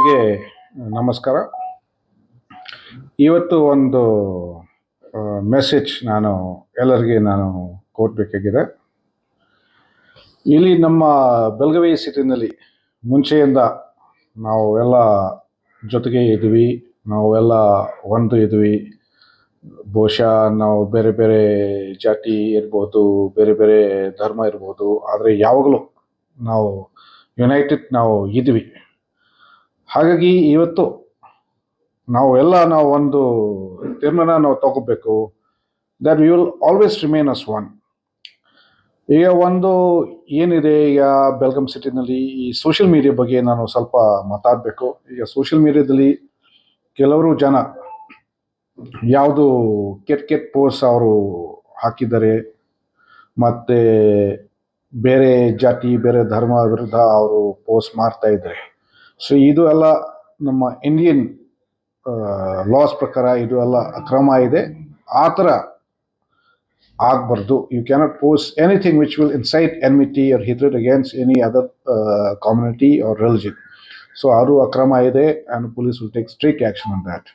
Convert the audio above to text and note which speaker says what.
Speaker 1: ಎಲ್ಲರಿಗೆ ನಮಸ್ಕಾರ. ಇವತ್ತು ಒಂದು ಮೆಸೇಜ್ ನಾನು ಎಲ್ಲರಿಗೆ ನಾನು ಕೊಡಬೇಕಾಗಿದೆ. ಇಲ್ಲಿ ನಮ್ಮ ಬೆಳಗಾವಿ ಸಿಟಿನಲ್ಲಿ ಮುಂಚೆಯಿಂದ ನಾವು ಎಲ್ಲ ಜೊತೆಗೆ ಇದ್ವಿ ಎಲ್ಲ ಒಂದು ಇದ್ವಿ. ಬಹುಶಃ ನಾವು ಬೇರೆ ಬೇರೆ ಜಾತಿ ಇರ್ಬೋದು, ಬೇರೆ ಬೇರೆ ಧರ್ಮ ಇರ್ಬೋದು, ಆದರೆ ಯಾವಾಗಲೂ ನಾವು ಯುನೈಟೆಡ್ ನಾವು ಇದ್ವಿ. ಹಾಗಾಗಿ ಇವತ್ತು ನಾವು ಎಲ್ಲ ನಾವು ಒಂದು ತೀರ್ಮಾನ ನಾವು ತಗೋಬೇಕು. That will always remain as one ಈಗ ಒಂದು ಏನಿದೆ ಈಗ ಬೆಲ್ಗಮ್ ಸಿಟಿನಲ್ಲಿ ಈ ಸೋಷಿಯಲ್ ಮೀಡಿಯಾ ಬಗ್ಗೆ ನಾನು ಸ್ವಲ್ಪ ಮಾತಾಡಬೇಕು. ಈಗ ಸೋಷಿಯಲ್ ಮೀಡಿಯಾದಲ್ಲಿ ಕೆಲವರು ಜನ ಯಾವುದು ಕೆಟ್ಟ ಕೆಟ್ಟ ಪೋಸ್ಟ್ ಅವರು ಹಾಕಿದ್ದಾರೆ. ಮತ್ತು ಬೇರೆ ಜಾತಿ, ಬೇರೆ ಧರ್ಮ ವಿರುದ್ಧ ಅವರು ಪೋಸ್ಟ್ ಮಾಡ್ತಾ ಇದ್ದಾರೆ. ಸೊ ಇದು ಎಲ್ಲ ನಮ್ಮ ಇಂಡಿಯನ್ ಲಾಸ್ ಪ್ರಕಾರ ಇದು ಎಲ್ಲ ಅಕ್ರಮ ಇದೆ ಆ ಥರ ಆಗಬಾರ್ದು you cannot post anything which will incite enmity or hatred against any other community or religion so ಅದು ಅಕ್ರಮ ಇದೆ and police will take strict action on that